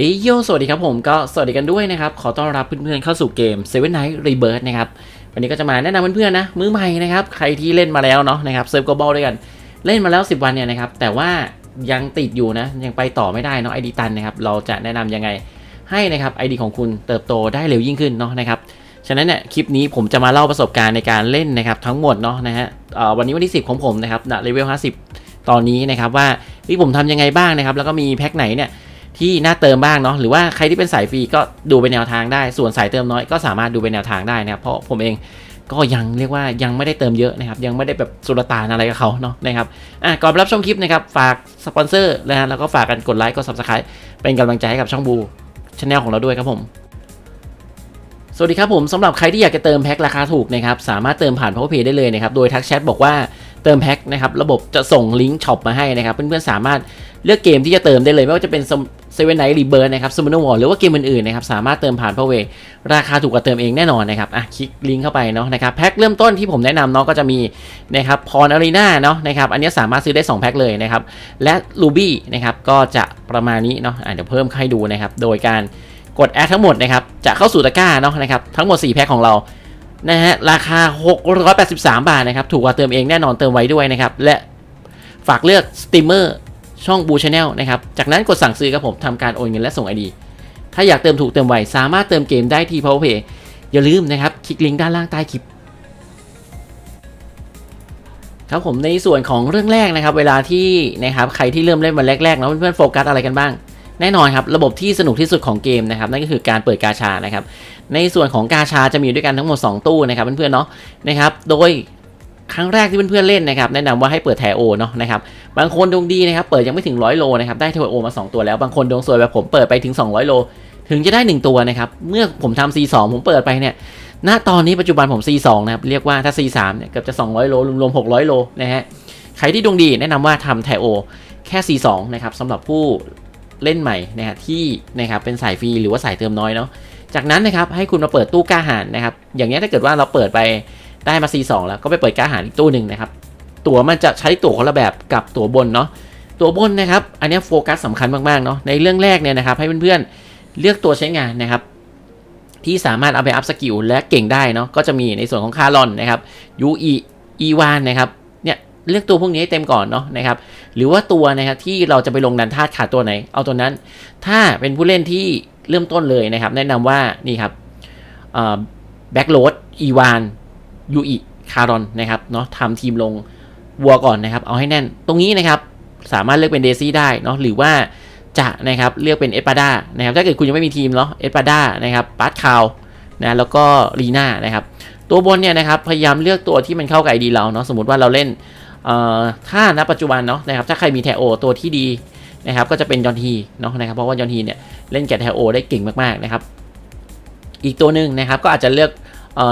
เอยโยสวัสดีครับผมก็สวัสดีกันด้วยนะครับ ขอต้อนรับเพื่อนๆเข้าสู่เกม Seven Night Rebirth นะครับ วันนี้ก็จะมาแนะนำเพื่อนๆนะ มือใหม่นะครับ ใครที่เล่นมาแล้วเนาะนะครับเซิร์ฟกบอลด้วยกัน เล่นมาแล้ว 10 วันเนี่ยนะครับ แต่ว่ายังติดอยู่นะ ยังไปต่อไม่ได้เนาะไอดีตันนะครับ เราจะแนะนำยังไงให้นะครับไอดีของคุณเติบโตได้เร็วยิ่งขึ้นเนาะนะครับ ฉะนั้นเนี่ยคลิปนี้ผมจะมาเล่าประสบการณ์ในการเล่นนะครับทั้งหมดเนาะนะฮะวันนี้วันที่ 10 ของผมนะครับณเลเวล50 ตอนนี้นะครับว่าที่ผมทำยังไงบ้างนะครับแล้วก็มีแพ็คไหนเนี่ย ที่น่าเติมบ้างเนาะหรือว่าใครที่เป็นสายฟรีก็ดูเป็นแนวทางได้ ส่วนสายเติมน้อยก็สามารถดูเป็นแนวทางได้นะครับเพราะผมเองก็ยังเรียกว่ายังไม่ได้เติมเยอะนะครับ ยังไม่ได้แบบสุลต่านอะไรกับเขาเนาะนะครับอะก่อนรับชมคลิปนะครับ ฝากสปอนเซอร์นะฮะแล้วก็ฝากกันกดไลค์กด subscribe เป็นกำลังใจให้กับช่องบูช anel ของเราด้วยครับผม สวัสดีครับผมสำหรับใครที่อยากจะเติมแพ็คราคาถูกนะครับ สามารถเติมผ่าน PowerPay ได้เลยนะครับ โดยทักแชทบอกว่า เติมแพ็คนะครับระบบจะส่งลิงก์ช็อปมาให้นะครับ เพื่อนๆสามารถเลือกเกมที่จะเติมได้เลย ไม่ว่าจะเป็นเซเว่นไนท์รีเบิร์นะครับซูเปอร์วอลหรือว่าเกมอื่นๆนะครับสามารถเติมผ่าน PowerPay ราคาถูกกว่าเติมเองแน่นอนนะครับอะคลิกลิงก์เข้าไปเนาะนะครับแพ็คเริ่มต้นที่ผมแนะนำเนาะก็จะมีนะครับพรอารีนาเนาะนะครับอันนี้สามารถซื้อได้ 2 แพ็คเลยนะครับและลูบี้นะครับก็จะประมาณนี้เนาะอะเดี๋ยวเพิ่มให้ดูนะครับโดยการกดแอดทั้งหมดนะครับจะเข้าสู่ตะกร้าเนาะนะครับทั้งหมด 4 แพ็คของเรา นะฮะราคา 683 บาทนะครับ ถูกกว่าเติมเองแน่นอนเติมไว้ด้วยนะครับ และฝากเลือกสตรีมเมอร์ช่องบูชาแนลนะครับ จากนั้นกดสั่งซื้อครับผมทำการโอนเงินและส่ง ID ถ้าอยากเติมถูกเติมไวสามารถเติมเกมได้ที่ PowerPay อย่าลืมนะครับ คลิกลิงก์ด้านล่างใต้คลิปครับผมในส่วนของเรื่องแรกนะครับ เวลาที่นะครับใครที่เริ่มเล่นวันแรกๆเนาะเพื่อนๆโฟกัสอะไรกันบ้าง แน่นอนครับระบบที่สนุกที่สุดของเกมนะครับนั่นก็คือการเปิดกาชานะครับในส่วนของกาชาจะมีอยู่ด้วยกันทั้งหมด 2 ตู้นะครับเพื่อนๆเนาะนะครับโดยครั้งแรกที่เพื่อนๆเล่นนะครับแนะนำว่าให้เปิดแทโอเนาะนะครับบางคนดวงดีนะครับเปิดยังไม่ถึง100โลนะครับได้เทโอมา 2 ตัวแล้วบางคนดวงสวยแบบผมเปิดไปถึง 200 โล ถึงจะได้ 1 ตัวนะครับเมื่อผมทำ C2 ผมเปิดไปเนี่ยณตอนนี้ปัจจุบันผม C2 นะครับเรียกว่าถ้า C3 เนี่ยเกือบจะ 200 โลรวมๆ600 โลนะฮะใครที่ดวงดีแนะนำว่าทำแทโอแค่ C2 นะครับสำหรับผู้ เล่นใหม่นะฮะที่นะครับเป็นสายฟรีหรือว่าสายเติมน้อยเนาะจากนั้นนะครับให้คุณมาเปิดตู้กล้าหารนะครับ อย่างนี้ถ้าเกิดว่าเราเปิดไปได้มา C2 แล้วก็ไปเปิดกล้าหารอีกตู้หนึ่งนะครับ ตั๋วมันจะใช้ตั๋วคนละแบบกับตั๋วบนเนาะตั๋วบนนะครับ อันนี้โฟกัสสำคัญมากๆเนาะในเรื่องแรกเนี่ยนะครับ ให้เพื่อนๆเลือกตัวใช้งานนะครับ ที่สามารถเอาไปอัพสกิลและเก่งได้เนาะก็จะมีในส่วนของคารอนนะครับ UE E1 นะครับ เลือกตัวพวกนี้ให้เต็มก่อนเนาะนะครับ หรือว่าตัวนะครับที่เราจะไปลงดันธาตุขาดตัวไหน เอาตัวนั้น ถ้าเป็นผู้เล่นที่เริ่มต้นเลยนะครับ แนะนำว่านี่ครับแบ็กโหลดอีวานยูอิคารอนนะครับเนาะทำทีมลงวัวก่อนนะครับ เอาให้แน่นตรงนี้นะครับ สามารถเลือกเป็นเดซี่ได้เนาะหรือว่าจะนะครับเลือกเป็นเอสปาด้านะครับถ้าเกิดคุณยังไม่มีทีมเนาะเอสปาด้านะครับปาร์ตคาวนะแล้วก็ลีน่านะครับ ตัวบนเนี่ยนะครับพยายามเลือกตัวที่มันเข้ากับไอดีเราเนาะสมมติว่าเราเล่น ถ้าณปัจจุบันเนาะนะครับถ้าใครมีแทโอตัวที่ดีนะครับก็จะเป็นยอนทีเนาะนะครับเพราะว่ายอนทีเนี่ยเล่นแกะแทโอได้เก่งมากๆนะครับอีกตัวหนึ่งนะครับก็อาจจะเลือก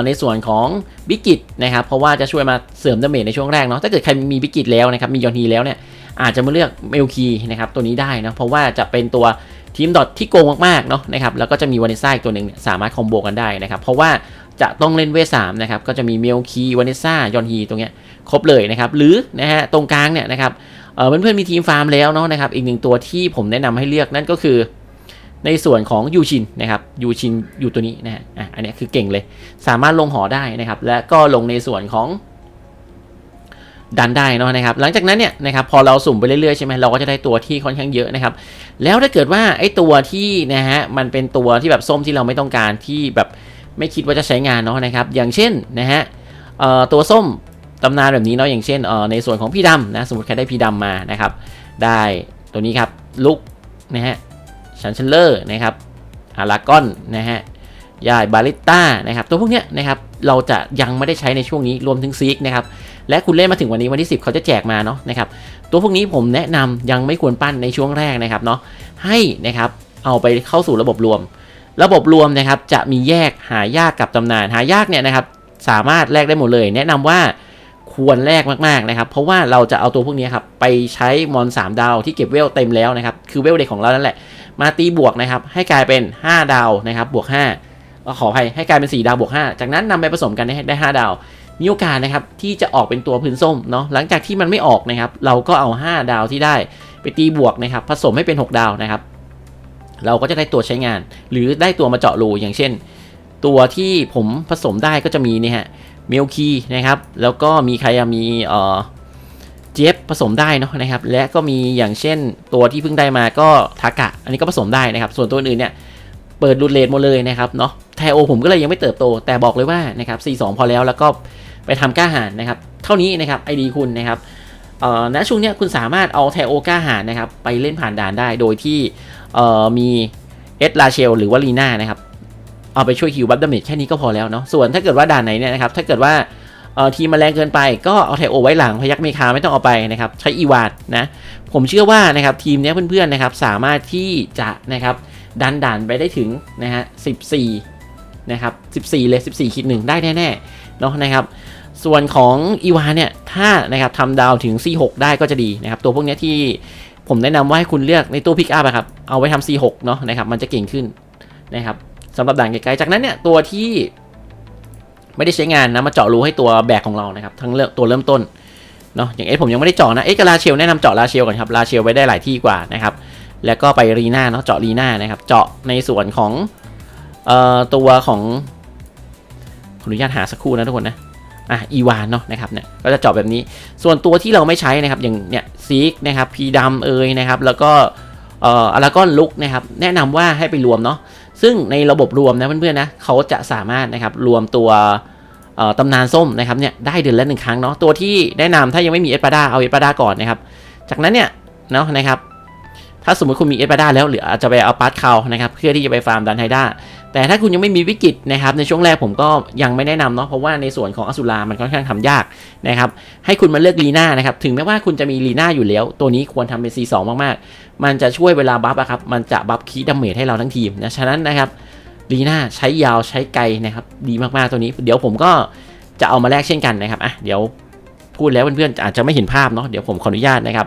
ในส่วนของบิกิตนะครับเพราะว่าจะช่วยมาเสริมดาเมจในช่วงแรกเนาะถ้าเกิดใครมีบิกิตแล้วนะครับมียอนทีแล้วเนี่ยอาจจะมาเลือกเมลคีนะครับตัวนี้ได้นะเพราะว่าจะเป็นตัวทีมดอทที่โกงมากๆเนาะนะครับแล้วก็จะมีวานิซ่าอีกตัวหนึ่งสามารถคอมโบกันได้นะครับเพราะว่า จะต้องเล่นเวทสามนะครับก็จะมีเมลคีวานิซ่ายอนฮีตรงเนี้ยครบเลยนะครับ หรือนะฮะตรงกลางเนี่ยนะครับเออเพื่อนๆมีทีมฟาร์มแล้วเนาะนะครับอีกหนึ่งตัวที่ผมแนะนำให้เลือกนั่นก็คือ ในส่วนของยูชินนะครับยูชินอยู่ตัวนี้นะฮะอะอันนี้คือเก่งเลย สามารถลงหอได้นะครับ และก็ลงในส่วนของดันได้เนาะนะครับ หลังจากนั้นเนี่ยนะครับพอเราสุ่มไปเรื่อยๆใช่ไหมเราก็จะได้ตัวที่ค่อนข้างเยอะนะครับ แล้วถ้าเกิดว่าไอ้ตัวที่นะฮะมันเป็นตัวที่แบบส้มที่เราไม่ต้องการที่แบบ ไม่คิดว่าจะใช้งานเนาะนะครับ อย่างเช่นนะฮะตัวส้มตำนานแบบนี้เนาะอย่างเช่นในส่วนของพี่ดำนะสมมติใครได้พี่ดำมานะครับ ได้ตัวนี้ครับลุกนะฮะชันเชลเลอร์นะครับอารากอนนะฮะยายบาริต้านะครับตัวพวกเนี้ยนะครับเราจะยังไม่ได้ใช้ในช่วงนี้รวมถึงซีกนะครับและคุณเล่นมาถึงวันนี้วันที่ 10 เขาจะแจกมาเนาะนะครับตัวพวกนี้ผมแนะนำยังไม่ควรปั้นในช่วงแรกนะครับเนาะให้นะครับเอาไปเข้าสู่ระบบรวม ระบบรวมนะครับจะมีแยกหายากกับตำนานหายากเนี่ยนะครับสามารถแลกได้หมดเลย แนะนำว่าควรแลกมากๆนะครับ เพราะว่าเราจะเอาตัวพวกนี้ครับไปใช้มอน 3 ดาวที่เก็บเวลเต็มแล้วนะครับ คือเวลเด็กของเรานั่นแหละ มาตีบวกนะครับ ให้กลายเป็น 5 ดาวนะครับ บวก5ก็ขออภัยให้กลายเป็น 4 ดาวบวก 5 จากนั้นนำไปผสมกันให้ได้ 5 ดาว มีโอกาสนะครับที่จะออกเป็นตัวพื้นส้มเนาะ หลังจากที่มันไม่ออกนะครับ เราก็เอา 5 ดาวที่ได้ไปตีบวกนะครับ ผสมให้เป็น 6 ดาวนะครับ เราก็จะได้ตัวใช้งาน หรือได้ตัวมาเจาะรูอย่างเช่น ตัวที่ผมผสมได้ก็จะมีนี่ฮะเมลคีนะครับ แล้วก็มีใครมีเอ่อเจฟผสมได้เนาะนะครับ และก็มีอย่างเช่นตัวที่เพิ่งได้มาก็ทากะ อันนี้ก็ผสมได้นะครับ ส่วนตัวอื่นเนี่ยเปิดรูดเลทหมดเลยนะครับเนาะไทโอผมก็เลยยังไม่เติบโต แต่บอกเลยว่านะครับ C2 พอแล้วแล้วก็ไปทำกล้าหารนะครับ เท่านี้นะครับไอดีคุณนะครับ ณช่วงนี้คุณสามารถเอาไทโอกาหารนะครับไปเล่นผ่านด่านได้โดยที่มีเอสลาเชลหรือว่าลีน่านะครับเอาไปช่วยคิวบัฟดาเมจแค่นี้ก็พอแล้วเนาะส่วนถ้าเกิดว่าด่านไหนเนี่ยนะครับถ้าเกิดว่าทีมมันแรงเกินไปก็เอาไทโอไว้หลังพยักเมคาไม่ต้องเอาไปนะครับใช้อีวาดนะผมเชื่อว่านะครับทีมนี้เพื่อนๆนะครับสามารถที่จะนะครับดันด่านไปได้ถึงนะฮะ14นะครับ14 เลย 14คิดหนึ่งได้แน่ๆเนาะนะครับ ส่วนของอีวาเนี่ย ถ้านะครับทำดาวถึง C6 ได้ก็จะดีนะครับ ตัวพวกนี้ที่ผมแนะนำว่าให้คุณเลือกในตู้พิกอัพครับ เอาไว้ทำ C6 เนาะนะครับ มันจะเก่งขึ้นนะครับสำหรับด่านไกลๆ จากนั้นเนี่ย ตัวที่ไม่ได้ใช้งานนะ มาเจาะรูให้ตัวแบกของเรานะครับ ทั้งเริ่มตัวเริ่มต้นเนาะ อย่างเอสผมยังไม่ได้เจาะนะ เอสกับลาเชลแนะนำเจาะลาเชลก่อนครับ ลาเชลไว้ได้หลายที่กว่านะครับ แล้วก็ไปรีน่าเนาะ เจาะรีน่านะครับ เจาะในส่วนของเอ่อตัวของขออนุญาตหาสักครู่นะทุกคนนะ อะอีวานเนาะนะครับเนี่ยก็จะเจาะแบบนี้ ส่วนตัวที่เราไม่ใช้นะครับอย่างเนี่ยซีกนะครับพีดำเอยนะครับแล้วก็เอ่ออารากอนลุกนะครับแนะนำว่าให้ไปรวมเนาะซึ่งในระบบรวมนะเพื่อนๆนะเขาจะสามารถนะครับรวมตัวเอ่อตำนานส้มนะครับเนี่ยได้เดือนละหนึ่งครั้งเนาะตัวที่แนะนำถ้ายังไม่มีเอสปาดาเอาเอสปาดาก่อนนะครับจากนั้นเนี่ยเนาะนะครับ ถ้าสมมติคุณมีเอสปาดาแล้วหรืออาจจะไปเอาปาร์ตคานะครับเพื่อที่จะไปฟาร์มดันไฮด้าแต่ถ้าคุณยังไม่มีวิกฤตนะครับในช่วงแรกผมก็ยังไม่แนะนำเนาะเพราะว่าในส่วนของอสุรามันค่อนข้างทำยากนะครับให้คุณมาเลือกลีน่านะครับถึงแม้ว่าคุณจะมีลีน่าอยู่แล้ว ตัวนี้ควรทำเป็น C2 มากๆ มันจะช่วยเวลาบัฟอะครับมันจะบัฟคีดาเมจให้เราทั้งทีมนะฉะนั้นนะครับลีน่าใช้ยาวใช้ไกลนะครับดีมากๆตัวนี้ เดี๋ยวผมก็จะเอามาแลกเช่นกันนะครับอะเดี๋ยวพูดแล้วเพื่อนๆอาจจะไม่เห็นภาพเนาะเดี๋ยวผมขออนุญาตนะครับ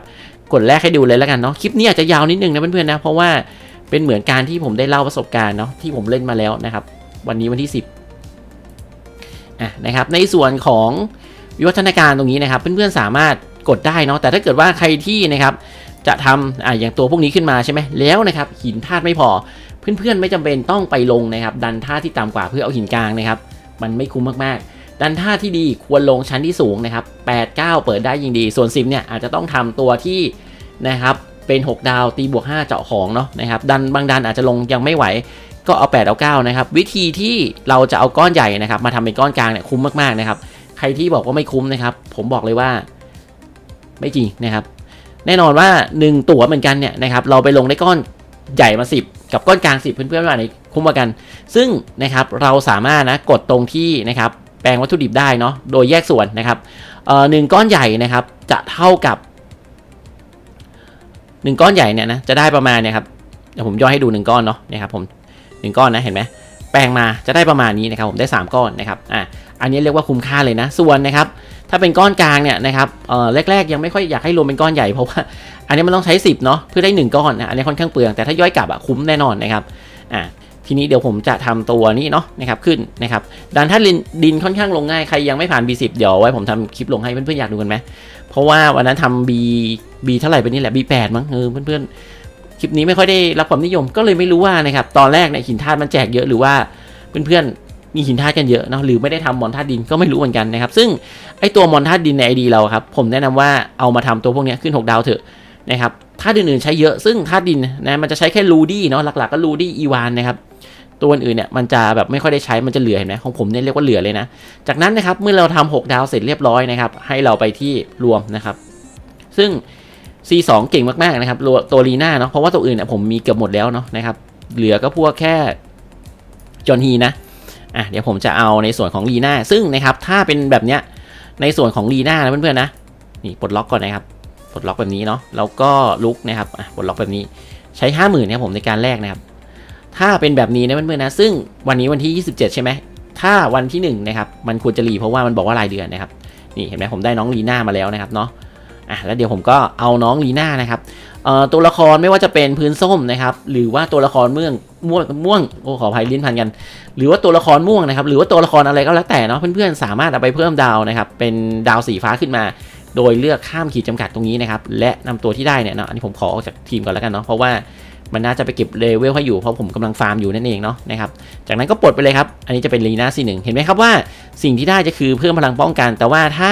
กดแรกให้ดูเลยแล้วกันเนาะคลิปนี้อาจจะยาวนิดนึงนะเพื่อนๆนะเพราะว่าเป็นเหมือนการที่ผมได้เล่าประสบการณ์เนาะที่ผมเล่นมาแล้วนะครับ วันนี้วันที่ 10อะนะครับ ในส่วนของวิวัฒนาการตรงนี้นะครับ เพื่อนๆสามารถกดได้เนาะแต่ถ้าเกิดว่าใครที่นะครับจะทำอ่าอย่างตัวพวกนี้ขึ้นมาใช่ไหมแล้วนะครับ หินธาตุไม่พอ เพื่อนๆไม่จำเป็นต้องไปลงนะครับ ดันธาตุที่ต่ำกว่าเพื่อเอาหินกลางนะครับ มันไม่คุ้มมากๆ ดันธาที่ดีควรลงชั้นที่สูงนะครับ8 9 เปิดได้ยิ่งดี ส่วน 10เนี่ยอาจจะต้องทำตัวที่นะครับเป็น 6 ดาวตีบวก 5 เจาะของเนาะนะครับดันบางดันอาจจะลงยังไม่ไหวก็เอา 8 เอา 9 นะครับ วิธีที่เราจะเอาก้อนใหญ่นะครับ มาทำเป็นก้อนกลางเนี่ยคุ้มมากๆนะครับ ใครที่บอกว่าไม่คุ้มนะครับ ผมบอกเลยว่า ไม่จริงนะครับ แน่นอนว่า 1 ตั๋วเหมือนกันเนี่ยนะครับ เราไปลงได้ก้อนใหญ่มา 10 กับก้อนกลาง 10 เพื่อนๆว่าไหนคุ้มกว่ากัน ซึ่งนะครับเราสามารถนะกดตรงที่นะครับ แปลงวัตถุดิบได้เนาะโดยแยกส่วนนะครับหนึ่งก้อนใหญ่นะครับจะเท่ากับ 1 ก้อนใหญ่เนี่ยนะจะได้ประมาณเนี่ยครับเดี๋ยวผมย่อให้ดู 1 ก้อนเนาะนะครับผมหนึ่งก้อนนะเห็นไหมแปลงมาจะได้ประมาณนี้นะครับผมได้ 3 ก้อนนะครับอะอันนี้เรียกว่าคุ้มค่าเลยนะ ส่วนนะครับถ้าเป็นก้อนกลางเนี่ยนะครับเอ่อแรกๆ ยังไม่ค่อยอยากให้รวมเป็นก้อนใหญ่เพราะว่าอันนี้มันต้องใช้ 10เนาะเพื่อได้ 1 ก้อนนะอันนี้ค่อนข้างเปลืองแต่ถ้าย่อยกลับอะคุ้มแน่นอนนะครับอะ ทีนี้เดี๋ยวผมจะทำตัวนี้เนาะนะครับขึ้นนะครับดันถ้าดินค่อนข้างลงง่ายใครยังไม่ผ่าน B10 เดี๋ยวไว้ผมทำคลิปลงให้เพื่อนๆอยากดูกันไหมเพราะว่าวันนั้นทำ B B เท่าไหร่ไปนี่แหละ B8 มั้งเออเพื่อนๆคลิปนี้ไม่ค่อยได้รับความนิยมก็เลยไม่รู้ว่านะครับตอนแรกเนี่ยหินธาตุมันแจกเยอะหรือว่าเพื่อนๆมีหินธาตุกันเยอะเนาะหรือไม่ได้ทำมอนธาตุดินก็ไม่รู้เหมือนกันนะครับ ซึ่งไอตัวมอนธาตุดินในไอดีเราครับ ผมแนะนำว่าเอามาทำตัวพวกนี้ขึ้น 6 ดาวเถอะ นะครับธาตุอื่นๆใช้เยอะซึ่งธาตุดินนะมันจะใช้แค่ลูดี้เนาะหลักๆก็ลูดี้อีวานนะครับตัวอื่นเนี่ยมันจะแบบไม่ค่อยได้ใช้มันจะเหลือเห็นไหมของผมเนี่ยเรียกว่าเหลือเลยนะ จากนั้นนะครับเมื่อเราทำ6ดาวเสร็จเรียบร้อยนะครับให้เราไปที่รวมนะครับ ซึ่ง C2 เก่งมากๆนะครับตัวตัวลีน่าเนาะเพราะว่าตัวอื่นเนี่ยผมมีเกือบหมดแล้วเนาะนะครับเหลือก็พวกแค่จอห์นฮีนะอะเดี๋ยวผมจะเอาในส่วนของลีน่าซึ่งนะครับถ้าเป็นแบบเนี้ยในส่วนของลีน่านะเพื่อนๆนะนี่ปลดล็อกก่อนนะครับ ปลดล็อกแบบนี้เนาะแล้วก็ลุกนะครับปลดล็อกแบบนี้ใช้ห้าหมื่นะครับผมในการแรกนะครับ ถ้าเป็นแบบนี้นะเพื่อนๆนะ ซึ่งวันนี้วันที่ 27 ใช่ไหมถ้าวันที่1นะครับมันควรจะรีเพราะว่ามันบอกว่ารายเดือนนะครับนี่เห็นไหมผมได้น้องลีน่ามาแล้วนะครับเนาะอะแล้วเดี๋ยวผมก็เอาน้องลีน่านะครับเอ่อตัวละครไม่ว่าจะเป็นพื้นส้มนะครับ หรือว่าตัวละครเมืองม่วงม่วงโอ้ขออภัยลิ้นพันกัน หรือว่าตัวละครม่วงนะครับ หรือว่าตัวละครอะไรก็แล้วแต่เนาะเพื่อนๆสามารถเอาไปเพิ่มดาวนะครับเป็นดาวสีฟ้าขึ้นมา โดยเลือกข้ามขีดจำกัดตรงนี้นะครับและนำตัวที่ได้เนี่ยเนาะอันนี้ผมขอออกจากทีมก่อนแล้วกันเนาะเพราะว่ามันน่าจะไปเก็บเลเวลให้อยู่เพราะผมกำลังฟาร์มอยู่นั่นเองเนาะนะครับจากนั้นก็ปลดไปเลยครับ อันนี้จะเป็นลีน่า C1 เห็นไหมครับว่าสิ่งที่ได้จะคือเพิ่มพลังป้องกัน แต่ว่าถ้า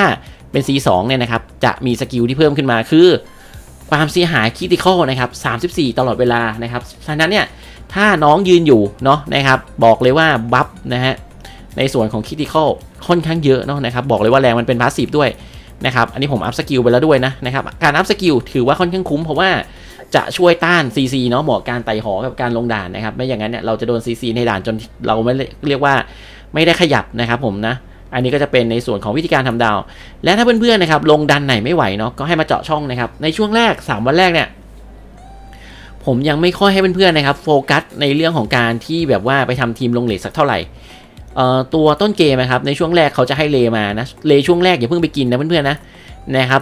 เป็น C2 เนี่ยนะครับจะมีสกิลที่เพิ่มขึ้นมาคือ ความเสียหายคริติคอลนะครับ34 ตลอดเวลานะครับฉะนั้นเนี่ยถ้าน้องยืนอยู่เนาะนะครับบอกเลยว่าบัฟนะฮะในส่วนของคริติคอลค่อนข้างเยอะเนาะนะครับบอกเลยว่าแรงมันเป็นพาสซีฟด้วย นะครับ อันนี้ผมอัพสกิลไปแล้วด้วยนะนะครับ การอัพสกิลถือว่าค่อนข้างคุ้มเพราะว่าจะช่วยต้าน CC เนาะเหมาะการไต่หอกับการลงด่านนะครับ ไม่อย่างนั้นเนี่ยเราจะโดน CC ในด่านจนเราไม่เรียกว่าไม่ได้ขยับนะครับผมนะ อันนี้ก็จะเป็นในส่วนของวิธีการทำดาว และถ้าเพื่อนๆนะครับลงดันไหนไม่ไหวเนาะก็ให้มาเจาะช่องนะครับ ในช่วงแรก 3 วันแรกเนี่ยผมยังไม่ค่อยให้เพื่อนๆนะครับโฟกัสในเรื่องของการที่แบบว่าไปทำทีมลงเลทสักเท่าไหร่ ตัวต้นเกมนะครับในช่วงแรกเขาจะให้เลมานะเลช่วงแรกอย่าเพิ่งไปกินนะเพื่อนๆนะนะครับ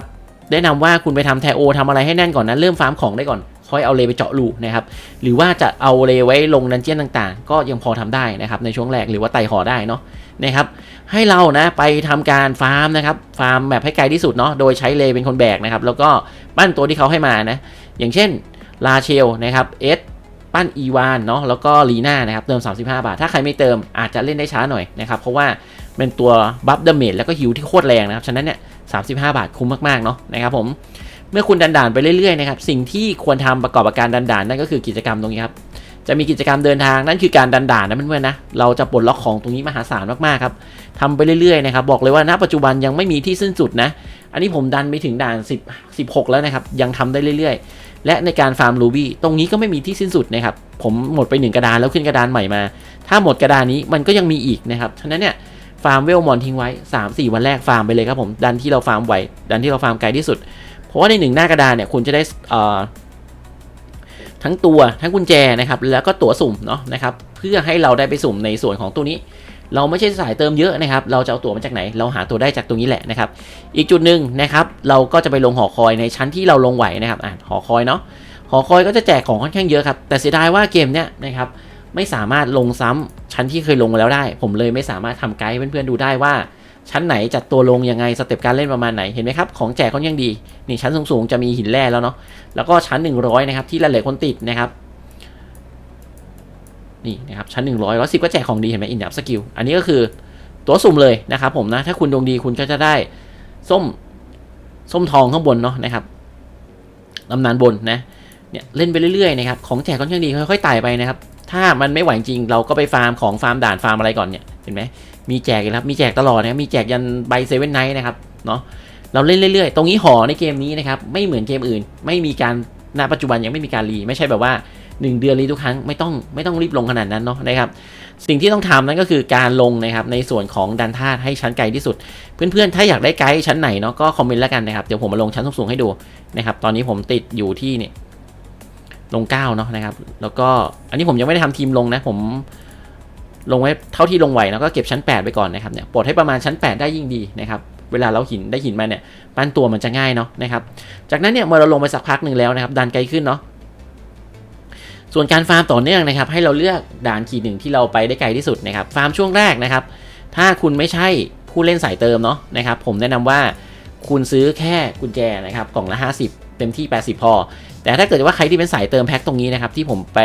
แนะนำว่าคุณไปทำแทโอทำอะไรให้แน่นก่อนนะเริ่มฟาร์มของได้ก่อนค่อยเอาเลไปเจาะรูนะครับหรือว่าจะเอาเลไว้ลงดันเจียนต่างๆ ก็ยังพอทำได้นะครับในช่วงแรกหรือว่าไต่หอได้เนาะนะครับให้เรานะไปทำการฟาร์มนะครับฟาร์มแบบให้ไกลที่สุดเนาะโดยใช้เลเป็นคนแบกนะครับแล้วก็ปั้นตัวที่เขาให้มานะอย่างเช่นลาเชลนะครับเอส ปั้นอีวานเนาะแล้วก็ลีน่านะครับเติม 35 บาท ถ้าใครไม่เติมอาจจะเล่นได้ช้าหน่อยนะครับเพราะว่าเป็นตัวบัฟเดเมจแล้วก็ฮิวที่โคตรแรงนะครับฉะนั้นเนี่ย35 บาทคุ้มมากๆเนาะนะครับผมเมื่อคุณดันด่านไปเรื่อยๆนะครับสิ่งที่ควรทำประกอบกับการดันด่านนั่นก็คือกิจกรรมตรงนี้ครับจะมีกิจกรรมเดินทางนั่นคือการดันด่านนะเพื่อนๆนะเราจะปลดล็อกของตรงนี้มหาศาลมากๆครับทำไปเรื่อยๆนะครับบอกเลยว่าณปัจจุบันยังไม่มีที่สิ้นสุดนะ อันนี้ผมดันไปถึงด่าน10 16 แล้วนะครับยังทำได้เรื่อย และในการฟาร์มรูบี้ตรงนี้ก็ไม่มีที่สิ้นสุดนะครับ ผมหมดไปหนึ่งกระดานแล้วขึ้นกระดานใหม่มา ถ้าหมดกระดานนี้มันก็ยังมีอีกนะครับ ฉะนั้นเนี่ยฟาร์มเวลมอนทิ้งไว้ 3-4 วันแรกฟาร์มไปเลยครับผม ดันที่เราฟาร์มไหวดันที่เราฟาร์มไกลที่สุด เพราะว่าในหนึ่งหน้ากระดานเนี่ยคุณจะได้ทั้งตัวทั้งกุญแจนะครับแล้วก็ตั๋วสุ่มเนาะนะครับเพื่อให้เราได้ไปสุ่มในส่วนของตัวนี้ เราไม่ใช่สายเติมเยอะนะครับ เราจะเอาตั๋วมาจากไหน เราหาตัวได้จากตรงนี้แหละนะครับ อีกจุดหนึ่งนะครับ เราก็จะไปลงหอคอยในชั้นที่เราลงไหวนะครับ อ่าหอคอยเนาะ หอคอยก็จะแจกของค่อนข้างเยอะครับ แต่เสียดายว่าเกมเนี้ยนะครับไม่สามารถลงซ้ำชั้นที่เคยลงมาแล้วได้ ผมเลยไม่สามารถทำไกด์เพื่อนๆดูได้ว่า ชั้นไหนจัดตัวลงยังไงสเต็ปการเล่นประมาณไหนเห็นไหมครับของแจกค่อนข้างดีนี่ชั้นสูงๆจะมีหินแร่แล้วเนาะแล้วก็ชั้น 100นะครับที่หลายๆคนติดนะครับ นี่นะครับชั้น 100 110 ก็แจกของดีเห็นไหมอินดับสกิลอันนี้ก็คือตัวสุ่มเลยนะครับผมนะถ้าคุณดวงดีคุณก็จะได้ส้มส้มทองข้างบนเนาะนะครับลำนานบนนะเนี่ยเล่นไปเรื่อยๆนะครับของแจกค่อนข้างดีค่อยๆไต่ไปนะครับถ้ามันไม่ไหวจริงเราก็ไปฟาร์มของฟาร์มด่านฟาร์มอะไรก่อนเนี่ยเห็นไหมมีแจกอีกแล้วมีแจกตลอดนะมีแจกยันใบเซเว่นไนท์นะครับเนาะเราเล่นเรื่อยๆ ตรงนี้หอในเกมนี้นะครับไม่เหมือนเกมอื่น ไม่มีการณปัจจุบันยังไม่มีการรีไม่ใช่แบบว่า 1 เดือนรีทุกครั้งไม่ต้องไม่ต้องรีบลงขนาดนั้นเนาะนะครับสิ่งที่ต้องทำนั่นก็คือการลงนะครับในส่วนของดันธาตุให้ชั้นไกลที่สุด เพื่อนๆ ถ้าอยากได้ไกด์ชั้นไหนเนาะก็คอมเมนต์แล้วกันนะครับ เดี๋ยวผมมาลงชั้นสูงๆให้ดูนะครับตอนนี้ผมติดอยู่ที่เนี่ยลง9เนาะนะครับ แล้วก็อันนี้ผมยังไม่ได้ทำทีมลงนะผมลงไว้เท่าที่ลงไหวแล้วก็เก็บชั้น 8 ไปก่อนนะครับเนี่ยปลดให้ประมาณชั้น 8 ได้ยิ่งดีนะครับเวลาเราหินได้หินมาเนี่ยปั้นตัวมันจะง่ายเนาะนะครับจากนั้นเนี่ยเมื่อเราลงไปสักพักหนึ่งแล้วนะครับดันไกลขึ้นเนาะ ส่วนการฟาร์มต่อเนื่องนะครับให้เราเลือกด่านขีดหนึ่งที่เราไปได้ไกลที่สุดนะครับฟาร์มช่วงแรกนะครับ ถ้าคุณไม่ใช่ผู้เล่นสายเติมเนาะนะครับผมแนะนำว่าคุณซื้อแค่กุญแจนะครับกล่องละ 50 เต็มที่ 80 พอ แต่ถ้าเกิดว่าใครที่เป็นสายเติมแพ็คตรงนี้นะครับที่ผมไป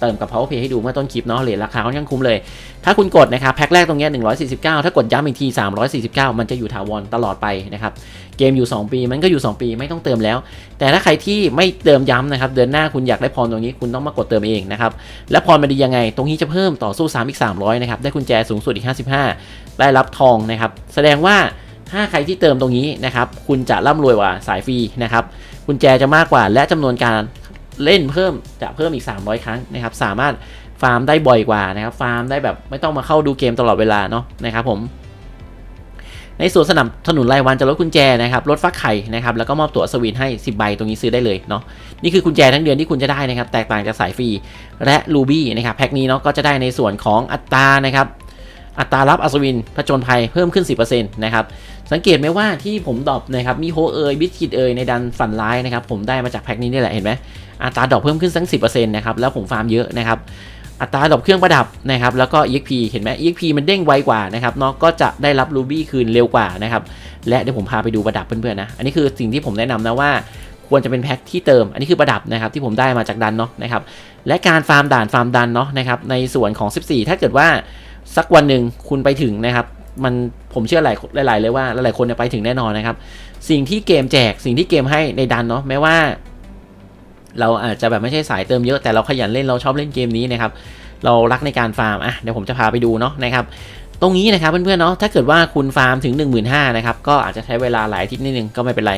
เติมกับ Power Pay ให้ดูเมื่อต้นคลิปเนาะเหรียญราคาค่อนข้างคุ้มเลย ถ้าคุณกดนะครับแพ็คแรกตรงนี้149 ถ้ากดย้ำอีกที 349 มันจะอยู่ถาวรตลอดไปนะครับเกมอยู่ 2 ปีมันก็อยู่ 2 ปีไม่ต้องเติมแล้ว แต่ถ้าใครที่ไม่เติมย้ำนะครับเดือนหน้าคุณอยากได้พรตรงนี้คุณต้องมากดเติมเองนะครับและพรมันดียังไง ตรงนี้จะเพิ่มต่อสู้3อีก300นะครับได้กุญแจสูงสุดอีก 55 ได้รับทองนะครับแสดงว่าถ้าใครที่เติมตรงนี้นะครับคุณจะร่ำรวยกว่าสายฟรีนะครับ กุญแจจะมากกว่า และจำนวนการเล่นเพิ่มจะเพิ่มอีก 300 ครั้งนะครับ สามารถฟาร์มได้บ่อยกว่านะครับ ฟาร์มได้แบบไม่ต้องมาเข้าดูเกมตลอดเวลาเนาะนะครับผม ในส่วนสนับสนุนรายวันจะลดกุญแจนะครับลดฟักไข่นะครับ แล้วก็มอบตั๋วสวินให้ 10 ใบตรงนี้ซื้อได้เลยเนาะ นี่คือกุญแจทั้งเดือนที่คุณจะได้นะครับ แตกต่างจากสายฟรีและรูบี้นะครับ แพ็คนี้เนาะก็จะได้ในส่วนของอัตรานะครับอัตรารับอัศวินผจญภัยเพิ่มขึ้น 10%นะครับ สังเกตไหมว่าที่ผมดรอปนะครับมีโฮเอยบิสกิตเอยในดันฝันร้ายนะครับผมได้มาจากแพ็คนี้นี่แหละเห็นไหมอัตราดรอปเพิ่มขึ้นสัก10%นะครับแล้วผมฟาร์มเยอะนะครับอัตราดอกเครื่องประดับนะครับแล้วก็ EXP เห็นไหม EXP มันเด้งไวกว่านะครับเนาะก็จะได้รับ Ruby คืนเร็วกว่านะครับและเดี๋ยวผมพาไปดูประดับเพื่อนๆนะอันนี้คือสิ่งที่ผมแนะนำนะว่าควรจะเป็นแพ็คที่เติม อันนี้คือประดับนะครับที่ผมได้มาจากดันเนาะนะครับและการฟาร์มด่านฟาร์มดันเนาะนะครับในส่วนของ 14 ถ้าเกิดว่าสักวันหนึ่งคุณไปถึงนะครับ มันผมเชื่อหลายหลายเลยว่าหลายคนเนี่ยไปถึงแน่นอนนะครับ สิ่งที่เกมแจกสิ่งที่เกมให้ในดันเนาะแม้ว่า เราอาจจะแบบไม่ใช่สายเติมเยอะแต่เราขยันเล่นเราชอบเล่นเกมนี้นะครับ เรารักในการฟาร์มอะเดี๋ยวผมจะพาไปดูเนาะนะครับตรงนี้นะครับเพื่อนๆเนาะถ้าเกิดว่าคุณฟาร์มถึง 1 5 0 0 0นะครับก็อาจจะใช้เวลาหลายอาทิตย์นิดนึงก็ไม่เป็นไร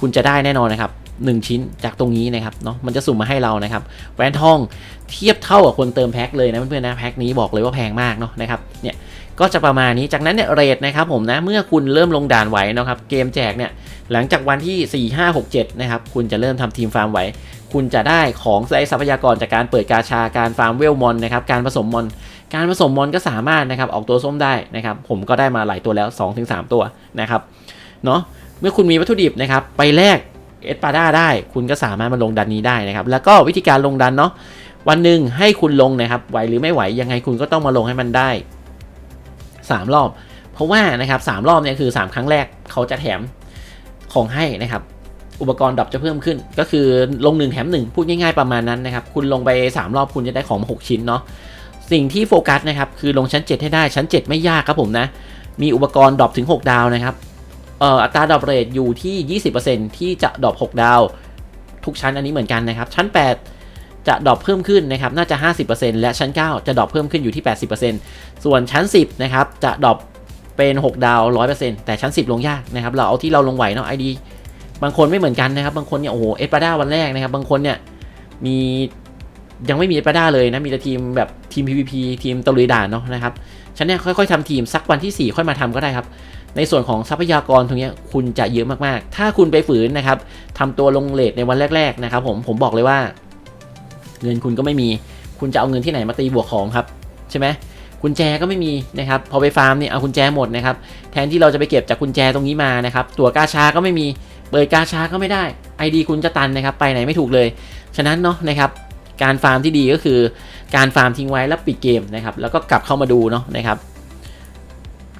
คุณจะได้แน่นอนนะครับ 1 ชิ้นจากตรงนี้นะครับเนาะมันจะสุ่มมาให้เรานะครับแหวนทองเทียบเท่ากับคนเติมแพ็คเลยนะเพื่อนๆนะแพ็คนี้บอกเลยว่าแพงมากเนาะนะครับเนี่ยก็จะประมาณนี้จากนั้นเนี่ยเรทนะครับผมนะเมื่อคุณเริ่มลงด่านไหวนะครับเกมแจกเนี่ยหลังจากวันที่ 4 5 6 7นะครับคุณจะเริ่มทำทีมฟาร์มไหวคุณจะได้ของไซทรัพยากรจากการเปิดกาชาการฟาร์มเวลมอนนะครับการผสมมอน การผสมมอนก็สามารถนะครับออกตัวส้มได้นะครับผมก็ได้มาหลายตัวแล้ว 2-3 ตัวนะครับเนาะเมื่อคุณมีวัตถุดิบนะครับไปแลก เอสปาด้าได้ คุณก็สามารถมาลงดันนี้ได้นะครับ แล้วก็วิธีการลงดันเนาะวันหนึ่งให้คุณลงนะครับไหวหรือไม่ไหวยังไงคุณก็ต้องมาลงให้มันได้ 3 รอบ เพราะว่านะครับสามรอบเนี่ยคือ 3 ครั้งแรกเขาจะแถมของให้นะครับ อุปกรณ์ดรอปจะเพิ่มขึ้น ก็คือลง 1 แถม 1 พูดง่ายๆประมาณนั้นนะครับ คุณลงไป 3 รอบคุณจะได้ของมา6ชิ้นเนาะสิ่งที่โฟกัสนะครับคือลงชั้น 7 ให้ได้ชั้น 7 ไม่ยากครับผมนะมีอุปกรณ์ดรอปถึง 6 ดาวนะครับ อัตราดรอปเรทอยู่ที่ 20%ที่จะดรอป6 ดาว ทุกชั้นอันนี้เหมือนกันนะครับ ชั้น 8 จะดรอปเพิ่มขึ้นนะครับ น่าจะ 50%และชั้น 9 จะดรอปเพิ่มขึ้นอยู่ที่ 80%ส่วนชั้น 10 นะครับ จะดรอปเป็น 6 ดาว 100%แต่ชั้น 10 ลงยากนะครับ เราเอาที่เราลงไหวเนาะไอดีบางคนไม่เหมือนกันนะครับ บางคนเนี่ยโอ้โหเอสปาด้าวันแรกนะครับ บางคนเนี่ยมียังไม่มีเอสปาด้าเลยนะ มีแต่ทีมแบบทีม PVP ทีมตะลุยด่านเนาะนะครับ ฉันเนี่ยค่อยๆทำทีมสักวันที่ 4 ค่อยมาทำก็ได้ครับ ในส่วนของทรัพยากรตรงนี้คุณจะเยอะมากๆ ถ้าคุณไปฝืนนะครับทำตัวลงเลทในวันแรก ๆนะครับ ผมผมบอกเลยว่า เงินคุณก็ไม่มี คุณจะเอาเงินที่ไหนมาตีบวกของครับใช่ไหมกุญแจก็ไม่มีนะครับพอไปฟาร์มเนี่ยเอากุญแจหมดนะครับแทนที่เราจะไปเก็บจากกุญแจตรงนี้มานะครับตัวกาชาก็ไม่มีเปิดกาชาก็ไม่ได้ ID คุณจะตันนะครับไปไหนไม่ถูกเลย ฉะนั้นเนาะนะครับการฟาร์มที่ดีก็คือการฟาร์มทิ้งไว้แล้วปิดเกมนะครับแล้วก็กลับเข้ามาดูเนาะนะครับ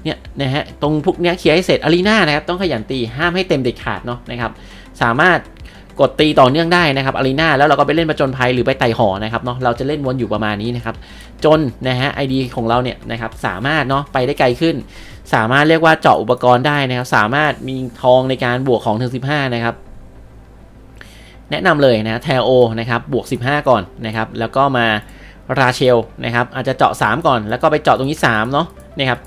เนี่ยนะฮะตรงพวกเนี้ยเคลียร์ให้เสร็จอารีนานะครับต้องขยันตีห้ามให้เต็มเด็ดขาดเนาะนะครับสามารถกดตีต่อเนื่องได้นะครับอารีนาแล้วเราก็ไปเล่นประจนภัยหรือไปไต่หอนะครับเนาะเราจะเล่นวนอยู่ประมาณนี้นะครับจนนะฮะไอดีของเราเนี่ยนะครับสามารถเนาะไปได้ไกลขึ้น สามารถเรียกว่าเจาะอุปกรณ์ได้นะครับสามารถมีทองในการบวกของถึง 15 นะครับแนะนำเลยนะแทโอนะครับบวก 15 ก่อนนะครับแล้วก็มาราเชลนะครับอาจจะเจาะ 3 ก่อน แล้วก็ไปเจาะตรงนี้3เนาะนะครับ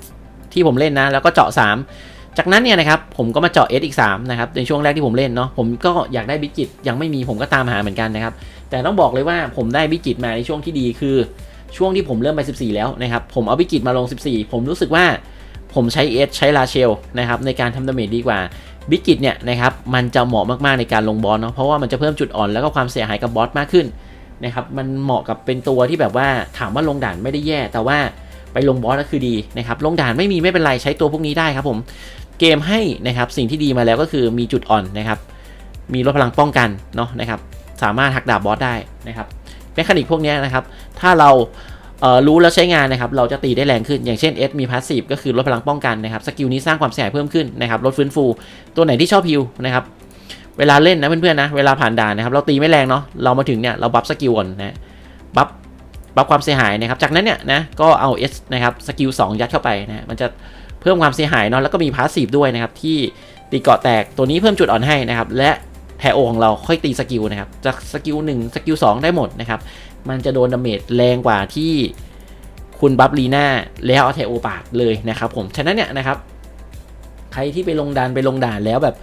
ที่ผมเล่นนะ แล้วก็เจาะ 3 จากนั้นเนี่ยนะครับผมก็มาเจาะ S อีก3นะครับในช่วงแรกที่ผมเล่นเนาะผมก็อยากได้บิจิตยังไม่มีผมก็ตามหาเหมือนกันนะครับแต่ต้องบอกเลยว่าผมได้บิจิตมาในช่วงที่ดีคือ ช่วงที่ผมเริ่มไป 14 แล้วนะครับผมเอาบิกิตมาลง 14 ผมรู้สึกว่าผมใช้เอสใช้ลาเชลนะครับในการทำดาเมจดีกว่าบิกิตเนี่ยนะครับมันจะเหมาะมากๆในการลงบอสเนาะเพราะว่ามันจะเพิ่มจุดอ่อนแล้วก็ความเสียหายกับบอสมากขึ้นนะครับมันเหมาะกับเป็นตัวที่แบบว่าถามว่าลงด่านไม่ได้แย่ แต่ว่า ไปลงบอสก็คือดีนะครับลงด่านไม่มีไม่เป็นไรใช้ตัวพวกนี้ได้ครับผมเกมให้นะครับสิ่งที่ดีมาแล้วก็คือมีจุดอ่อนนะครับมีลดพลังป้องกันเนาะนะครับสามารถหักดาบบอสได้นะครับแมคานิกพวกนี้นะครับถ้าเราเอ่อรู้แล้วใช้งานนะครับ เราจะตีได้แรงขึ้น อย่างเช่น S มีพาสซีฟก็คือลดพลังป้องกันนะครับ สกิลนี้สร้างความเสียหายเพิ่มขึ้นนะครับ ลดฟื้นฟู ตัวไหนที่ชอบฮิวนะครับ เวลาเล่นนะเพื่อนๆนะ เวลาผ่านด่านนะครับ เราตีไม่แรงเนาะ เรามาถึงเนี่ย เราบัฟสกิลก่อนนะ บัฟ บัฟความเสียหายนะครับ จากนั้นเนี่ยนะก็เอา S นะครับสกิล2ยัดเข้าไปนะมันจะเพิ่มความเสียหายเนาะแล้วก็มีพาสซีฟด้วยนะครับที่ตีเกาะแตกตัวนี้เพิ่มจุดอ่อนให้นะครับและแทโอของเราค่อยตีสกิลนะครับจากสกิล1สกิล2ได้หมดนะครับมันจะโดนดาเมจแรงกว่าที่คุณบัฟลีน่าแล้วเอาเทโอปาดเลยนะครับผมฉะนั้นเนี่ยนะครับใครที่ไปลงดันไปลงด่านแล้วแบบ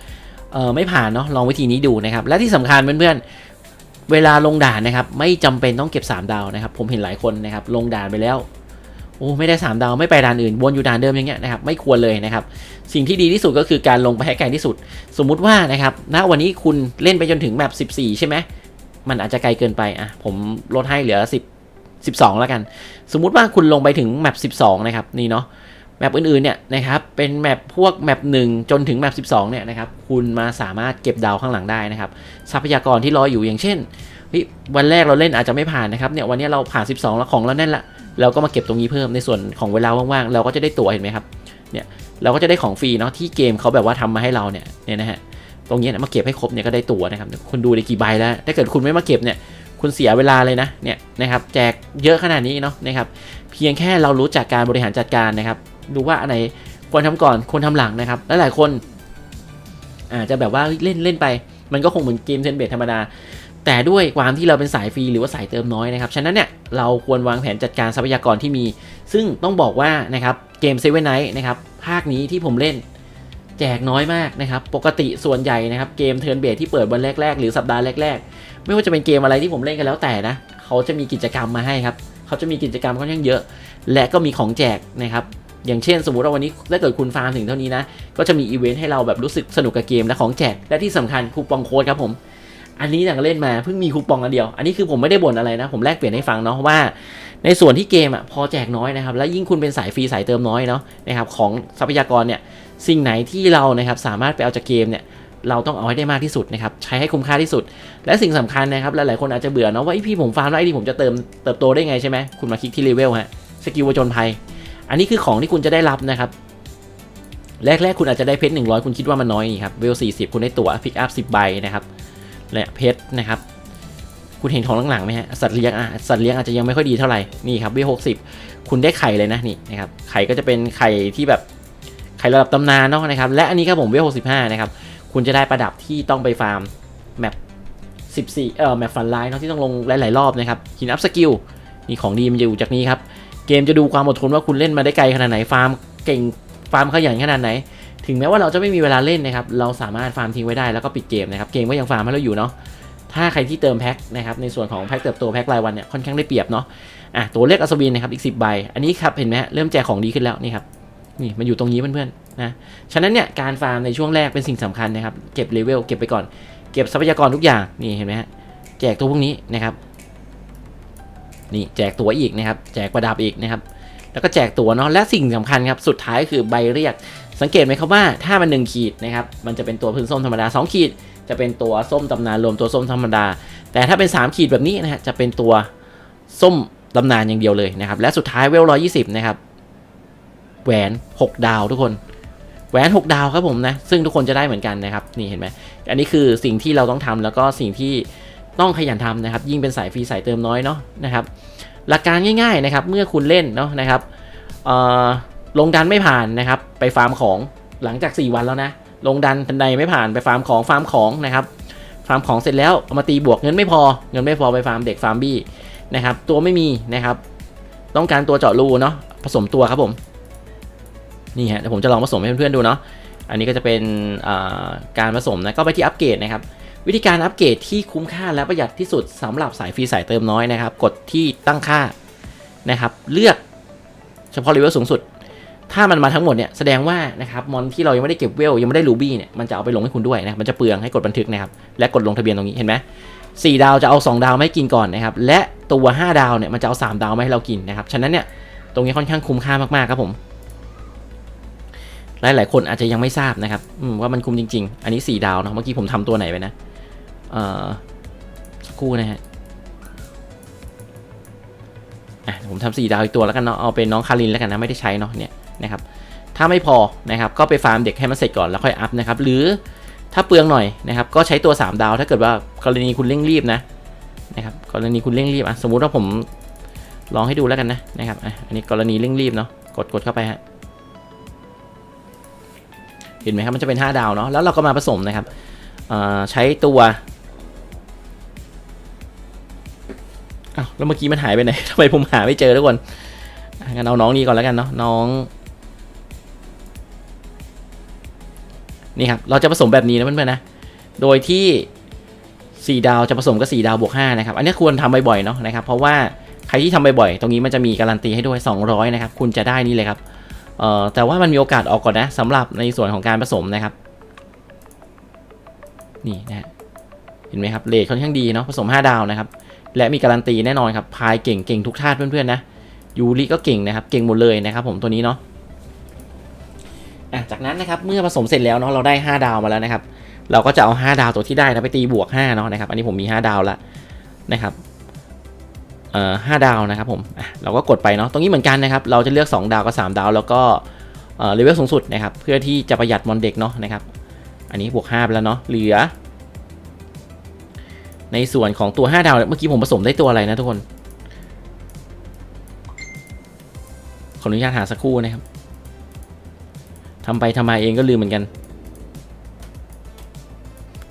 เออไม่ผ่านเนาะลองวิธีนี้ดูนะครับ และที่สำคัญเพื่อนๆ เวลาลงด่านนะครับ ไม่จำเป็นต้องเก็บ 3 ดาวนะครับ ผมเห็นหลายคนนะครับ ลงด่านไปแล้วโอ้ไม่ได้ 3 ดาวไม่ไปด่านอื่นวนอยู่ด่านเดิมอย่างเงี้ยนะครับไม่ควรเลยนะครับ สิ่งที่ดีที่สุดก็คือการลงไปให้ไกลที่สุด สมมุติว่านะครับณวันนี้คุณเล่นไปจนถึงแมป14 ใช่ไหมมันอาจจะไกลเกินไปอะผมลดให้เหลือ 10 12 แล้วกัน สมมุติว่าคุณลงไปถึงแมป12 นะครับนี่เนาะ แมปอื่นๆเนี่ยนะครับเป็นแมปพวกแมป1 จนถึงแมป12เนี่ยนะครับคุณมาสามารถเก็บดาวข้างหลังได้นะครับทรัพยากรที่รออยู่อย่างเช่นวันแรกเราเล่นอาจจะไม่ผ่านนะครับเนี่ยวันนี้เราผ่าน 12 แล้วของเราแน่นละเราก็มาเก็บตรงนี้เพิ่มในส่วนของเวลาว่างๆ เราก็จะได้ตั๋วเห็นไหมครับเนี่ยเราก็จะได้ของฟรีเนาะที่เกมเขาแบบว่าทำมาให้เราเนี่ยเนี่ยนะฮะตรงนี้นมาเก็บให้ครบเนี่ยก็ได้ตัวนะครับคุณดูได้กี่ใบแล้วถ้าเกิดคุณไม่มาเก็บเนี่ยคุณเสียเวลาเลยนะเนี่ยนะครับแจกเยอะขนาดนี้เนาะนะครับเพียงแค่เรารู้จักการบริหารจัดการนะครับ ดูว่าอันไหนควรทำก่อนควรทำหลังนะครับและหลายคนอาจจะแบบว่าเล่นเล่นไป มันก็คงเหมือนเกมเทนเบทธรรมดา แต่ด้วยความที่เราเป็นสายฟรีหรือว่าสายเติมน้อยนะครับ ฉะนั้นเนี่ยเราควรวางแผนจัดการทรัพยากรที่มี ซึ่งต้องบอกว่านะครับเกมเซเว่นไนท์นะครับภาคนี้ที่ผมเล่นแจกน้อยมากนะครับ ปกติส่วนใหญ่นะครับเกมเทิร์นเบทที่เปิดวันแรก ๆ หรือสัปดาห์แรก ๆ ไม่ว่าจะเป็นเกมอะไรที่ผมเล่นกันแล้วแต่นะเขาจะมีกิจกรรมมาให้ครับเขาจะมีกิจกรรมค่อนข้างเยอะ และก็มีของแจกนะครับ อย่างเช่นสมมติว่าวันนี้ถ้าเกิดคุณฟาร์มถึงเท่านี้นะ ก็จะมีอีเวนต์ให้เราแบบรู้สึกสนุกกับเกมและของแจก และที่สำคัญคูปองโค้ดครับผม อันนี้อย่างเล่นมาเพิ่งมีคูปองอันเดียว อันนี้คือผมไม่ได้บ่นอะไรนะ ผมแลกเปลี่ยนให้ฟังเนาะว่า ในส่วนที่เกมอะพอแจกน้อยนะครับ และยิ่งคุณเป็นสายฟรีสายเติมน้อยเนาะนะครับของทรัพยากรเนี่ยสิ่งไหนที่เรานะครับสามารถไปเอาจากเกมเนี่ยเราต้องเอาให้ได้มากที่สุดนะครับใช้ให้คุ้มค่าที่สุด และสิ่งสำคัญนะครับหลายๆคนอาจจะเบื่อเนาะว่าไอพี่ผมฟาร์มแล้วไอที่ผมจะเติมเติบโตได้ไงใช่ไหมคุณมาคลิกที่เลเวลฮะสกิลวจนภัย อันนี้คือของที่คุณจะได้รับนะครับ แรกๆ คุณอาจจะได้เพชร100คุณคิดว่ามันน้อยนี่ครับเวล40คุณได้ตั๋วพิกอัพ10ใบนะครับและเพชรนะครับ คุณเห็นของหลังๆไหมฮะสัตว์เลี้ยงอะสัตว์เลี้ยงอาจจะยังไม่ค่อยดีเท่าไหร่นี่ครับเวล60คุณได้ไข่เลยนะนี่นะครับไข่ก็จะเป็นไข่ที่แบบไข่ระดับตำนานเนาะนะครับ และอันนี้ครับผมเวล65นะครับคุณจะได้ประดับที่ต้องไปฟาร์มแมป14 เอ่อแมปฟันไลน์เนาะที่ต้องลงหลาย ๆ รอบนะครับหินอัพสกิลนี่ของดีมันจะอยู่จากนี้ครับ เกมจะดูความอดทนว่าคุณเล่นมาได้ไกลขนาดไหนฟาร์มเก่งฟาร์มขยันขนาดไหน ถึงแม้ว่าเราจะไม่มีเวลาเล่นนะครับเราสามารถฟาร์มทิ้งไว้ได้แล้วก็ปิดเกมนะครับเกมก็ยังฟาร์มให้เราอยู่เนาะถ้าใครที่เติมแพ็คนะครับในส่วนของแพ็คเติบโตแพ็ครายวันเนี่ยค่อนข้างได้เปรียบเนาะอะตัวเลขอัศวินนะครับอีก 10ใบอันนี้ครับเห็นไหมฮะเริ่มแจกของดีขึ้นแล้วนี่ครับนี่มันอยู่ตรงนี้เพื่อนๆนะฉะนั้นเนี่ยการฟาร์มในช่วงแรกเป็นสิ่งสำคัญนะครับเก็บเลเวลเก็บไปก่อน เก็บทรัพยากรทุกอย่างนี่เห็นไหมฮะแจกตัวพวกนี้นะครับ นี่แจกตัวอีกนะครับ แจกประดับอีกนะครับ แล้วก็แจกตั๋วเนาะ และสิ่งสำคัญครับ สุดท้ายคือใบเรียก สังเกตไหมครับว่าถ้ามัน 1 ขีดนะครับ มันจะเป็นตัวพื้นส้มธรรมดา 2 ขีด จะเป็นตัวส้มตำนานรวมตัวส้มธรรมดา แต่ถ้าเป็น 3 ขีดแบบนี้นะฮะ จะเป็นตัวส้มตำนานอย่างเดียวเลยนะครับ และสุดท้ายเวลร้อยี่สิบนะครับ แหวน 6 ดาวทุกคน แหวน 6 ดาวครับผมนะ ซึ่งทุกคนจะได้เหมือนกันนะครับ นี่เห็นไหมอันนี้คือสิ่งที่เราต้องทำแล้วก็สิ่งที่ ต้องขยันทำนะครับ ยิ่งเป็นสายฟรีสายเติมน้อยเนาะนะครับหลักการง่ายๆนะครับเมื่อคุณเล่นเนาะนะครับลงดันไม่ผ่านนะครับ ไปฟาร์มของหลังจาก 4 วันแล้วนะ ลงดันทันใดไม่ผ่านไปฟาร์มของฟาร์มของนะครับฟาร์มของเสร็จแล้วเอามาตีบวกเงินไม่พอเงินไม่พอไปฟาร์มเด็กฟาร์มบี้นะครับตัวไม่มีนะครับ ต้องการตัวเจาะรูเนาะผสมตัวครับผมนี่ฮะเดี๋ยวผมจะลองผสมให้เพื่อนๆดูเนาะอันนี้ก็จะเป็นการผสมนะก็ไปที่อัปเกรดนะครับ วิธีการอัปเกรดที่คุ้มค่าและประหยัดที่สุดสำหรับสายฟรีสายเติมน้อยนะครับ กดที่ตั้งค่านะครับเลือกเฉพาะเลเวลสูงสุด ถ้ามันมาทั้งหมดเนี่ยแสดงว่านะครับมอนที่เรายังไม่ได้เก็บเวลยังไม่ได้รูบี้เนี่ยมันจะเอาไปลงให้คุณด้วยนะมันจะเปลืองให้กดบันทึกนะครับและกดลงทะเบียนตรงนี้เห็นไหมสี่ดาวจะเอา 2 ดาวไมาให้กินก่อนนะครับและตัว 5 ดาวเนี่ยมันจะเอา 3 ดาวไมาให้เรากินนะครับฉะนั้นเนี่ยตรงนี้ค่อนข้างคุ้มค่ามากๆครับผมหลายๆคนอาจจะยังไม่ทราบนะครับว่ามันคุ้มจริง ๆ อันนี้ 4 ดาวเนาะเมื่อกี้ผมทำตัวไหนไปนะ เอ่อสักครู่นะฮะอะผมทำสี่ดาวอีกตัวแล้วกันเนาะเอาเป็นน้องคารินแล้วกันนะไม่ได้ใช้เนาะเนี่ยนะครับถ้าไม่พอนะครับก็ไปฟาร์มเด็กให้มันเสร็จก่อนแล้วค่อยอัพนะครับหรือถ้าเปลืองหน่อยนะครับก็ใช้ตัว 3 ดาวถ้าเกิดว่ากรณีคุณเร่งรีบนะนะครับกรณีคุณเร่งรีบอะสมมุติว่าผมลองให้ดูแล้วกันนะนะครับอะอันนี้กรณีเร่งรีบเนาะกดกดเข้าไปฮะเห็นไหมครับมันจะเป็น 5 ดาวเนาะแล้วเราก็มาผสมนะครับใช้ตัว อ้าวแล้วเมื่อกี้มันหายไปไหนทำไมผมหาไม่เจอทุกคนงั้นเอาน้องนี้ก่อนแล้วกันเนาะน้อง นี่ครับ เราจะผสมแบบนี้นะเพื่อนๆนะ โดยที่ 4 ดาวจะผสมกับ 4 ดาวบวก5นะครับ อันนี้ควรทำบ่อยๆเนาะนะครับ เพราะว่าใครที่ทำบ่อยๆ ตรงนี้มันจะมีการันตีให้ด้วย 200 นะครับ คุณจะได้นี่เลยครับ เอ่อ แต่ว่ามันมีโอกาสออกก่อนนะสำหรับในส่วนของการผสมนะครับ นี่นะฮะเห็นไหมครับเลทค่อนข้างดีเนาะ ผสม 5 ดาวนะครับ และมีการันตีแน่นอนครับ พายเก่งเก่งทุกธาตุเพื่อนๆนะ ยูริก็เก่งนะครับ เก่งหมดเลยนะครับผมตัวนี้เนาะอะจากนั้นนะครับ เมื่อผสมเสร็จแล้วเนาะ เราได้ 5 ดาวมาแล้วนะครับ เราก็จะเอา 5 ดาวตัวที่ได้นะไปตีบวก5เนาะนะครับ อันนี้ผมมี 5 ดาวแล้วนะครับเอ่อห้าดาวนะครับผมอะเราก็กดไปเนาะ ตรงนี้เหมือนกันนะครับ เราจะเลือก 2 ดาวกับ 3 ดาว แล้วก็เอ่อเลเวลสูงสุดนะครับ เพื่อที่จะประหยัดมอนเด็กเนาะนะครับ อันนี้บวก5ไปแล้วเนาะ เหลือ ในส่วนของตัว 5 ดาว เมื่อกี้ผมผสมได้ตัวอะไรนะทุกคน ขออนุญาตหาสักครู่นะครับทำไปทำมาเองก็ลืมเหมือนกัน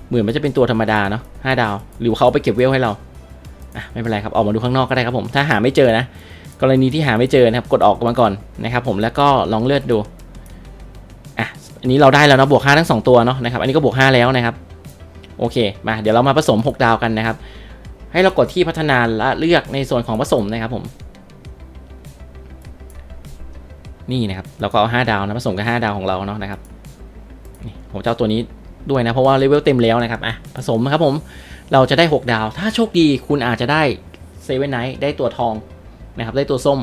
เหมือนมันจะเป็นตัวธรรมดาเนาะห้าดาว หรือเขาเอาไปเก็บเวลให้เราอะไม่เป็นไรครับ ออกมาดูข้างนอกก็ได้ครับผม ถ้าหาไม่เจอนะ กรณีที่หาไม่เจอนะครับ กดออกมาก่อนนะครับผมแล้วก็ลองเลือดดู อะ อันนี้เราได้แล้วเนาะบวก5ทั้งสองตัวเนาะนะครับ อันนี้ก็บวก5แล้วนะครับ โอเค มาเดี๋ยวเรามาผสม 6 ดาวกันนะครับ ให้เรากดที่พัฒนาและเลือกในส่วนของผสมนะครับผม นี่นะครับ เราก็เอา 5 ดาวนะผสมกับ 5 ดาวของเราเนาะนะครับนี่ผมจะเอาตัวนี้ด้วยนะ เพราะว่าเลเวลเต็มแล้วนะครับ อะ ผสมนะครับผม เราจะได้ 6 ดาว ถ้าโชคดีคุณอาจจะได้เซเว่นไนท์ได้ตัวทองนะครับ ได้ตัวส้ม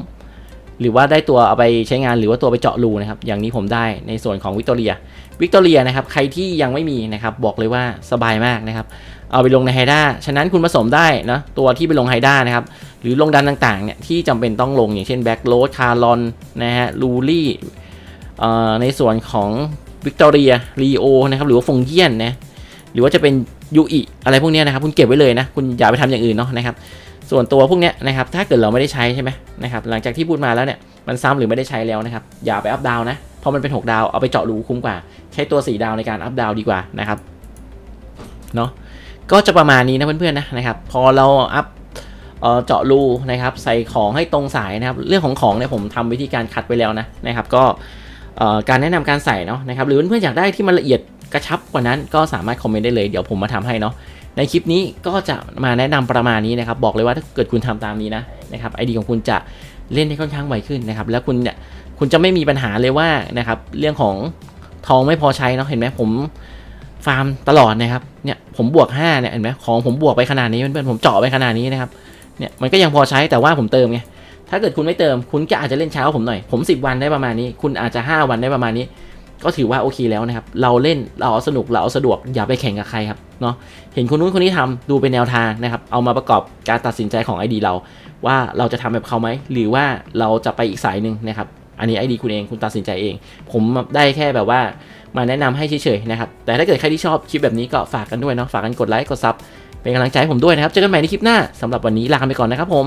หรือว่าได้ตัวเอาไปใช้งานหรือว่าตัวไปเจาะรูนะครับ อย่างนี้ผมได้ในส่วนของวิกตอเรีย วิกตอเรียนะครับใครที่ยังไม่มีนะครับบอกเลยว่าสบายมากนะครับเอาไปลงในไฮด้าฉะนั้นคุณผสมได้นะตัวที่ไปลงไฮด้านะครับหรือลงดันต่างๆเนี่ยที่จำเป็นต้องลงอย่างเช่นแบ็กโรดคาร์ลอนนะฮะลูลี่ในส่วนของวิกตอเรียรีโอนะครับหรือว่าฟงเยียนนะหรือว่าจะเป็นยูอิอะไรพวกเนี้ยนะครับคุณเก็บไว้เลยนะคุณอย่าไปทำอย่างอื่นเนาะนะครับส่วนตัวพวกเนี้ยนะครับถ้าเกิดเราไม่ได้ใช้ใช่ไหมนะครับหลังจากที่พูดมาแล้วเนี่ยมันซ้ำหรือไม่ได้ใช้แล้วนะครับอย่าไปอัพดาวนะ พราะมันเป็น 6 ดาวเอาไปเจาะรูคุ้มกว่า ใช้ตัว 4 ดาวในการอัพดาวดีกว่านะครับเนาะก็จะประมาณนี้นะเพื่อนๆนะนะครับ พอเราอัพเออจาะรูนะครับ ใส่ของให้ตรงสายนะครับ เรื่องของของเนี่ยผมทำวิธีการคัดไว้แล้วนะนะครับ ก็เออการแนะนำการใส่เนาะนะครับ หรือเพื่อนๆอยากได้ที่มันละเอียดกระชับกว่านั้นก็สามารถคอมเมนต์ได้เลยเดี๋ยวผมมาทำให้เนาะในคลิปนี้ก็จะมาแนะนำประมาณนี้นะครับ บอกเลยว่าถ้าเกิดคุณทำตามนี้นะนะครับไอดีของคุณจะเล่นได้ค่อนข้างไวขึ้นนะครับ แล้วคุณเนี่ย คุณจะไม่มีปัญหาเลยว่านะครับ เรื่องของทองไม่พอใช้เนาะเห็นไหมผมฟาร์มตลอดนะครับเนี่ยผมบวก5เนี่ยเห็นไหมของผมบวกไปขนาดนี้เพื่อนผมเจาะไปขนาดนี้นะครับเนี่ยมันก็ยังพอใช้แต่ว่าผมเติมไงถ้าเกิดคุณไม่เติม คุณก็อาจจะเล่นช้าผมหน่อย ผม 10 วันได้ประมาณนี้ คุณอาจจะ 5 วันได้ประมาณนี้ ก็ถือว่าโอเคแล้วนะครับ เราเล่นเราเอาสนุกเราเอาสะดวกอย่าไปแข่งกับใครครับเนาะเห็นคนนู้นคนนี้ทำดูเป็นแนวทางนะครับ เอามาประกอบการตัดสินใจของ ID เรา ว่าเราจะทำแบบเขาไหมหรือว่าเราจะไปอีกสายหนึ่งนะครับ อันนี้ไอดีคุณเองคุณตัดสินใจเอง ผมได้แค่แบบว่ามาแนะนำให้เฉยๆนะครับ แต่ถ้าเกิดใครที่ชอบคลิปแบบนี้ก็ฝากกันด้วยเนาะฝากกันกดไลค์กดซับเป็นกำลังใจให้ผมด้วยนะครับ เจอกันใหม่ในคลิปหน้าสำหรับวันนี้ลาไปก่อนนะครับผม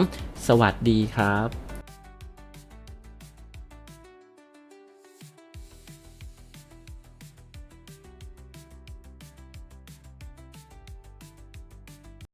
สวัสดีครับ